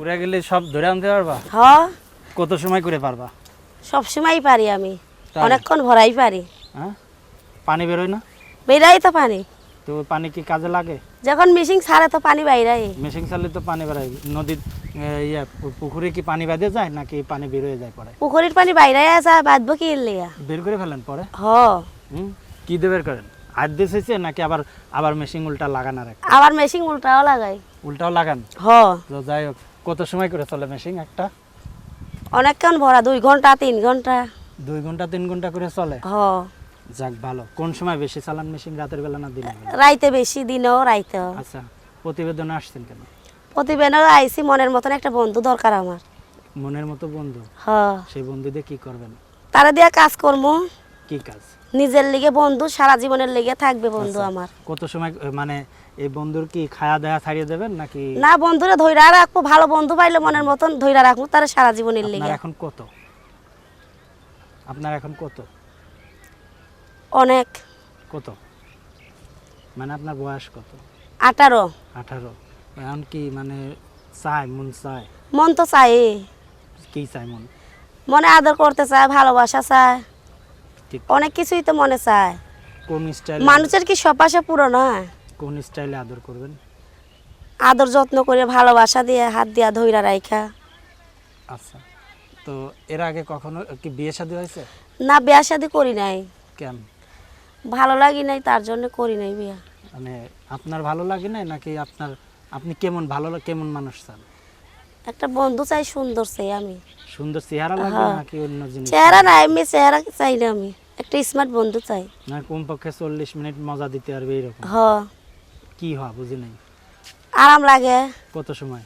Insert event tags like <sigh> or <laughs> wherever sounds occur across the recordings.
পুরা গেলে সব ধরে আনতে পারবা? হ। কত সময় করে পারবা? সবসময়ই পারি আমি। তাই? অনেকক্ষণ ভরাই পারি। হ্যাঁ? পানি বেরোয় না? বেরাই তো পানি। তো পানি কি কাজে লাগে? যখন মিশিং ছাড়ে তো পানি বাইরাই মেশিন চালে তো পানি বেরোয়। নদীর এ, ইয়া পু- পুকুরে কি পানি বেঁধে যায় নাকি পানি বেরোয় যায় পরে? পুকুরের পানি বাইরাই আছে বাঁধবো কি এর লিগা? বের করে ফেলেন পরে? হ। হুম? কি দিয়ে বের করেন? হাত দিয়ে সেচে নাকি আবার আবার মেশিন উল্টা লাগান আর? আবার মেশিং উল্টাও লাগাই। উল্টাও লাগান? হ। তো যাই হোক। কত সময় করে চলে মেশিন একটা? অনেকক্ষণ ভরা দুই ঘণ্টা তিন ঘণ্টা। দুই ঘণ্টা তিন ঘণ্টা করে চলে? হ। যাক ভালো। কোন সময় বেশি চালান মেশিন রাতের বেলা না বেলা? রাইতে বেশি দিনেও রাইতে। আচ্ছা প্রতিবেদনে আসছেন কেন? প্রতিবেদন আইসি মনের মতন একটা বন্ধু দরকার আমার। মনের মতো বন্ধু? হ। সেই বন্ধু দিয়ে কি করবেন? তারা দিয়া কাজ করব কি কাজ? নিজের লিগে বন্ধু সারা জীবনের লিগে থাকবে বন্ধু আচ্ছা। আমার। কত সময় মানে এই বন্ধুর কি খায়া দেয়া ছাড়িয়ে দেবেন নাকি? না বন্ধুরা ধৈরা রাখব ভালো বন্ধু পাইলে মনের মতন ধৈরা রাখব তারা সারা জীবনের লিগে। এখন কত? আপনার এখন কত? অনেক। কত? মানে আপনার বয়স কত? আঠারো। আঠারো। এখন কি মানে চায় মন চায়? মন তো চাই কি চায় মন? মনে আদর করতে চায় ভালোবাসা চায়। ঠিক। অনেক কিছুই তো মনে চায়। কোন স্টাইল মানুষের কি সপাশে পুরো না কোন স্টাইলে আদর করবেন? আদর যত্ন করে ভালোবাসা দিয়ে হাত দিয়া ধইরা রাইখা। আচ্ছা। তো এর আগে কখনো কি বিয়ে শাদী হয়েছে? না বিয়া শাদি করি নাই। কেন? ভালো লাগি নাই তার জন্য করি নাই বিয়া। মানে আপনার ভালো লাগে নাই নাকি আপনার আপনি কেমন ভালো কেমন মানুষ চান? একটা বন্ধু চাই সুন্দর চাই আমি। সুন্দর চেহারা লাগবে হ্যাঁ। নাকি অন্য জিনিস? চেহারা নাই আমি চেহারা চাই না আমি। একটা স্মার্ট বন্ধু চাই। না কমপক্ষে চল্লিশ মিনিট মজা দিতে পারবে এরকম। হ। কি হয় বুঝি নাই। আরাম লাগে। কত সময়?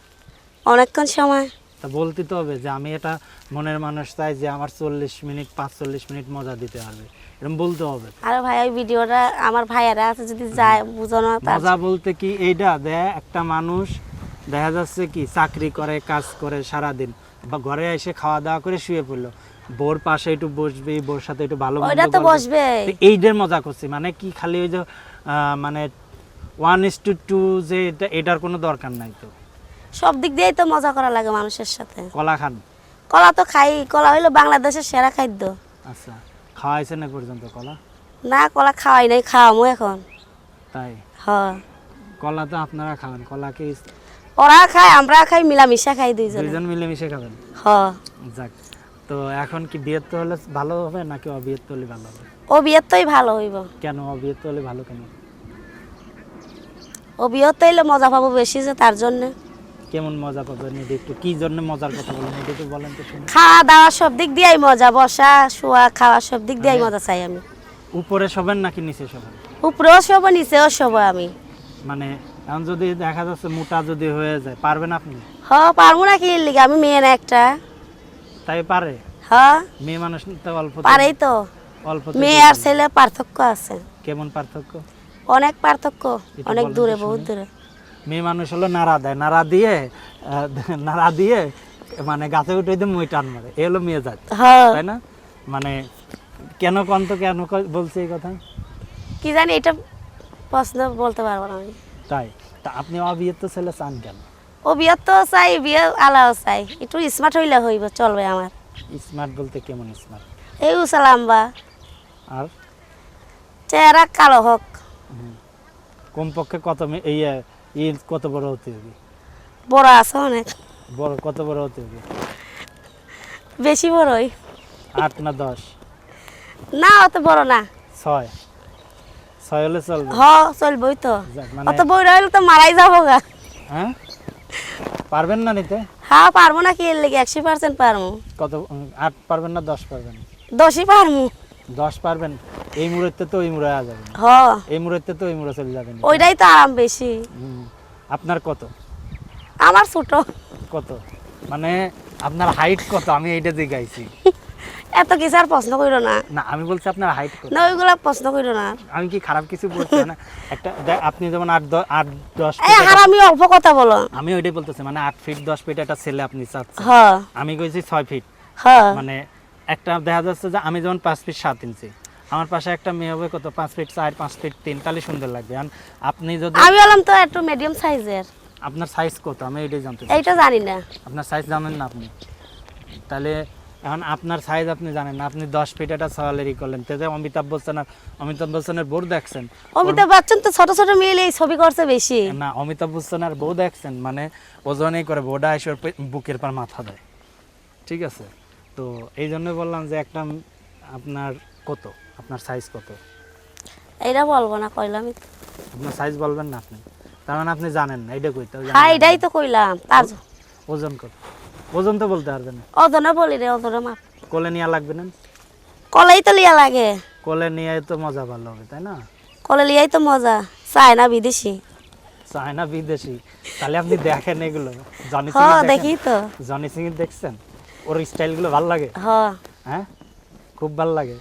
অনেকক্ষণ সময়। তা বলতে তো হবে যে আমি এটা মনের মানুষ চাই যে আমার চল্লিশ মিনিট পাঁচ চল্লিশ মিনিট মজা দিতে পারবে। এরকম বলতে হবে। আর ভাই ওই ভিডিওটা আমার ভাইয়ারা আছে যদি যায় বুঝো না তার মজা বলতে কি এইটা দেয় একটা মানুষ দেখা যাচ্ছে কি চাকরি করে কাজ করে সারাদিন বা ঘরে এসে খাওয়া দাওয়া করে শুয়ে পড়ল। বোর পাশে একটু বসবে বোর সাথে একটু ভালো ওইটা তো বসবে এইটার মজা করছি মানে কি খালি ওই যে মানে ওয়ান ইস টু টু যে এটা এটার কোনো দরকার নাই তো। সব দিক দিয়েই তো মজা করা লাগে মানুষের সাথে। কলা খান? কলা তো খাই কলা হইল বাংলাদেশের সেরা খাদ্য। আচ্ছা খাওয়াইছে না পর্যন্ত কলা? না কলা খাওয়াই নাই খাওয়ামো এখন। তাই? হ। কলা তো আপনারা খাবেন কলা কি ওরা খায় আমরা খাই মিলামিশা খাই দুইজনে। দুইজন মিলেমিশে খাবেন? হ। যাক। তো এখন কি বিয়ের তো হলে ভালো হবে নাকি অবিয়ের তো হলে ভালো হবে? ও বিয়ের তোই ভালো হইব। কেন অবিয়ের তো হলে ভালো কেন? ও বিয়ের তো হইলে মজা পাবো বেশি যে তার জন্য। কেমন মজা পাবেন এটা একটু? কি জন্য মজার কথা বলেন? এটা একটু বলেন তো শুনি। খাওয়া দাওয়া সব দিক দিয়েই মজা বসা শোয়া খাওয়া সব দিক দিয়েই মজা চাই আমি। উপরে শোবেন নাকি নিচে শোবেন? উপরেও শোবো নিচেও শোবো আমি। মানে এখন যদি দেখা যাচ্ছে মোটা যদি হয়ে যায় পারবেন আপনি? হ পারব না কি লিগে? আমি মেয়ে না একটা। তাই পারে? হ মেয়ে মানুষ তো অল্প পারেই তো। অল্প মেয়ে আর ছেলে পার্থক্য আছে। কেমন পার্থক্য? অনেক পার্থক্য অনেক দূরে বহুত দূরে। মেয়ে মানুষ হলো নাড়া দেয়। নাড়া দিয়ে নাড়া দিয়ে মানে গাছে উঠে দিয়ে মই টান মারে। এ হলো মেয়ে জাত। তাই না? মানে কেন কন তো কেন বলছে এই কথা? কি জানি এটা প্রশ্ন বলতে পারব না আমি। তাই। তা আপনি অবিয়ের তো ছেলে চান কেন? ও বিয়ের তো চাই বিয়ে আলাও চাই। একটু স্মার্ট হইলে হইব চলবে আমার। স্মার্ট বলতে কেমন স্মার্ট এই উষা বা। আর? চেহারা কালো হোক। কমপক্ষে কত এই আহ, ই কত বড় হতে হবে? বড় আছে অনেক। বড় কত বড় হতে হবে? বেশি বড়ই। আট না দশ? না অত বড় না। ছয়? ছয় হলে চলবে। হ চলবই তো। অত মানে বই রইলে তো মারাই যাব গা হ্যাঁ? পারবেন না নিতে? হ্যাঁ পারব না কি এর লেগে একশো পার্সেন্ট পারব। কত আট পারবেন না দশ পারবেন? দশই পারব। দশ পারবেন? এই মুহূর্তে তো ওই মুড়ে আ যাবেন হ্যাঁ। এই মুহূর্তে তো ওই মুড়ে চলে যাবেন। ওইটাই তো আরাম বেশি। আপনার কত? আমার ছোট। কত? মানে আপনার হাইট কত? আমি এইটা জিজ্ঞাইছি <laughs> এত কিছু আর প্রশ্ন করো না। না আমি বলছি আপনার হাইট না ওইগুলা প্রশ্ন করো না। আমি কি খারাপ কিছু বলছি না? একটা আপনি যেমন আট আট দশ এই আমি অল্প কথা বলো। আমি ওইটাই বলতেছি মানে আট ফিট দশ ফিট একটা ছেলে আপনি চাচ্ছেন। হ। আমি কইছি ছয় ফিট। হ। মানে একটা দেখা যাচ্ছে যে আমি যেমন পাঁচ ফিট সাত ইঞ্চি আমার পাশে একটা মেয়ে হবে কত পাঁচ ফিট চার পাঁচ ফিট তিন তাহলে সুন্দর লাগবে। আর আপনি যদি আমি হলাম তো একটু মিডিয়াম সাইজের আপনার সাইজ কত? আমি এটাই জানতে এইটা জানি না। আপনার সাইজ জানেন না আপনি। তাহলে এখন আপনার সাইজ আপনি জানেন আপনি দশ ফিট একটা সওয়ালেরই করলেন। তাতে অমিতাভ বচ্চন আর অমিতাভ বচ্চনের বোর্ড দেখছেন? অমিতাভ বচ্চন তো ছোট ছোট মেয়ে এই ছবি করছে বেশি। না অমিতাভ বচ্চন আর বউ দেখছেন মানে ওজনেই করে বউটা এসে বুকের পর মাথা দেয়। ঠিক আছে? তো এই জন্য বললাম যে একটা আপনার কত? আপনার সাইজ কত? এইটা বলব না কইলাম আপনার সাইজ বলবেন না আপনি? তার মানে আপনি জানেন না এটা কইতে হ্যাঁ এটাই তো কইলাম তার ওজন কত? ওজন তো বলতে পারবেন না। বলি রে অদনা মাপ। কোলে নিয়ে লাগবে না? কলেই তো লিয়া লাগে। কোলে নিয়ে তো মজা ভালো হবে তাই না? কলে লিয়াই তো মজা চায় না বিদেশি। চায়না বিদেশি। তাহলে আপনি দেখেন এগুলো। জনি সিং দেখি তো। জনি সিং দেখছেন? ওর স্টাইলগুলো ভালো লাগে? হ। হ্যাঁ? খুব ভালো লাগে?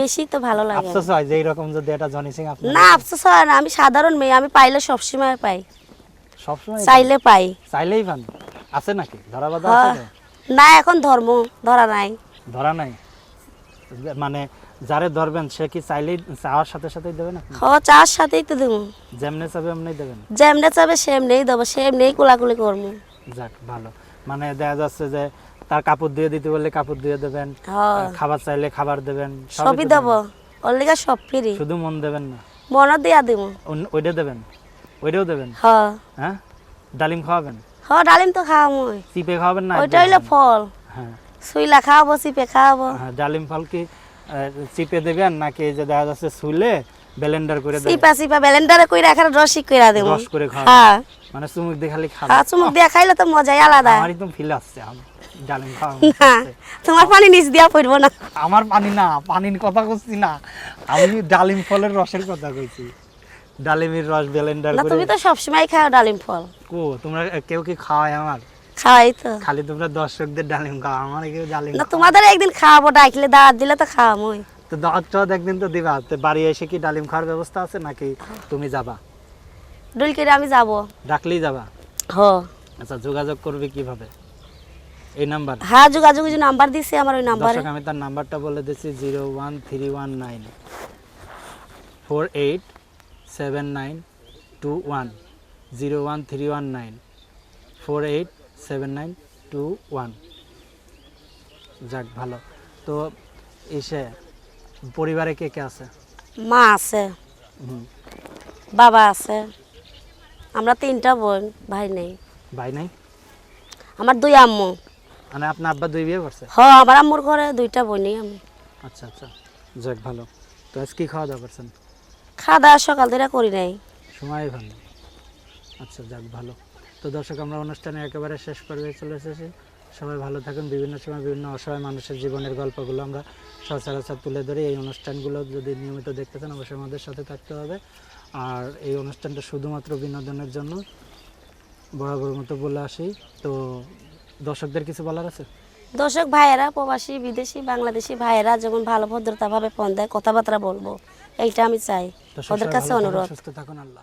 বেশি তো ভালো লাগে আফসোস হয় যে এইরকম যদি এটা জনি সিং আপনি না আফসোস হয় না। আমি সাধারণ মেয়ে আমি পাইলে সবসময় পাই। সবসময় চাইলে পাই। চাইলেই পান? আছে নাকি? ধরা বাঁধা হ্যাঁ। আছে না এখন ধর্ম ধরা নাই। ধরা নাই? মানে যারে ধরবেন সে কি চাইলেই চাওয়ার সাথে সাথেই দেবেন আপনি হ চার সাথেই তো দেবো। যেমনে চাবে এমনি দেবেন? যেমনে চাবে সেমনেই দেবো সেমনেই কোলাকুলি করব। যাক ভালো। মানে দেখা যাচ্ছে যে তার কাপড় দিয়ে দিতে বললে কাপড় দিয়ে দেবেন হ্যাঁ খাবার চাইলে খাবার দেবেন সবই দেবো। ওর লিগা সব ফ্রি। শুধু মন দেবেন না। মনে দিয়া দেবো। ওইটা দেবেন? ওইটাও দেবেন? হ্যাঁ? ডালিম খাওয়াবেন? হ ডালিম তো খাওয়া মই। চিপে খাওয়াবেন না ওইটা হইল ফল। হ্যাঁ। সুইলা খাওয়াবো চিপে খাওয়াবো হ্যাঁ, ডালিম ফল কি চিপে দেবেন নাকি যে দেখা যাচ্ছে ব্লেন্ডার করে দেবেন? চিপা চিপা ব্যালেন্ডারে কইরা এখানে রসি কইরা দেবো। রস করে খাওয়া হ্যাঁ। মানে চুমুক দিয়ে খালি খাবে আর চুমুক দিয়া খাইলে তো মজাই আলাদা। আমারই তো ফিল আসছে আম- ডালিম খাওয়া না তোমার পানি নিচ দিয়া পড়ব না। আমার পানি না পানির কথা করছি না। আমি ডালিম ফলের রসের কথা কইছি। ডালিমের রস ব্লেন্ডার না করে। তুমি তো সবসময় খাও ডালিম ফল। কো তোমরা কেউ কি খাওয়ায় আমার? খাওয়াই তো। খালি তোমরা দর্শকদের ডালিম খাওয়া আমার কেউ ডালিম না তোমাদের একদিন খাওয়াবো ডাকলে দাওয়াত দিলে তো খাওয়ামই। তো দাওয়াত টাওয়াত একদিন তো দিবা তো বাড়ি এসে কি ডালিম খাওয়ার ব্যবস্থা আছে নাকি তুমি যাবা? ডুল করে আমি যাব। ডাকলেই যাবা? হ। আচ্ছা যোগাযোগ করবে কীভাবে? এই নাম্বার? হ্যাঁ যোগাযোগ যে নাম্বার দিছে আমার ওই নাম্বারে। দর্শক আমি তার নাম্বারটা বলে দিচ্ছি zero one three one nine. Four eight seven nine two one zero one three one nine four eight seven nine two one যাক ভালো। তো এসে পরিবারে কে কে আছে? মা আছে। বাবা আছে। আমরা তিনটা বোন ভাই নেই। ভাই নাই? আমার দুই আম্মু। মানে আপনার আব্বা দুই বিয়ে করছে? হ আমার আম্মুর ঘরে দুইটা বোনই আমি। আচ্ছা আচ্ছা। যাক ভালো। তো আজ কি খাওয়া দাওয়া করছেন? খাওয়া দাওয়া সকাল থেকে করি নাই। সময় ভালো। আচ্ছা যাক ভালো। তো দর্শক আমরা অনুষ্ঠানে একেবারে শেষ পর্যায়ে চলে এসেছি। সবাই ভালো থাকুন। বিভিন্ন সময় বিভিন্ন অসহায় মানুষের জীবনের গল্পগুলো আমরা সচরাচর তুলে ধরি। এই অনুষ্ঠানগুলো যদি নিয়মিত দেখতে চান অবশ্যই আমাদের সাথে থাকতে হবে। আর এই অনুষ্ঠানটা শুধুমাত্র বিনোদনের জন্য বরাবর মতো বলে আসি। তো দর্শকদের কিছু বলার আছে? দর্শক ভাইয়েরা প্রবাসী বিদেশি বাংলাদেশি ভাইয়েরা যেমন ভালো ভদ্রতাভাবে ফোন দেয় কথাবার্তা বলব। এইটা আমি চাই ওদের কাছে অনুরোধ সুস্থ থাকুন আল্লাহ।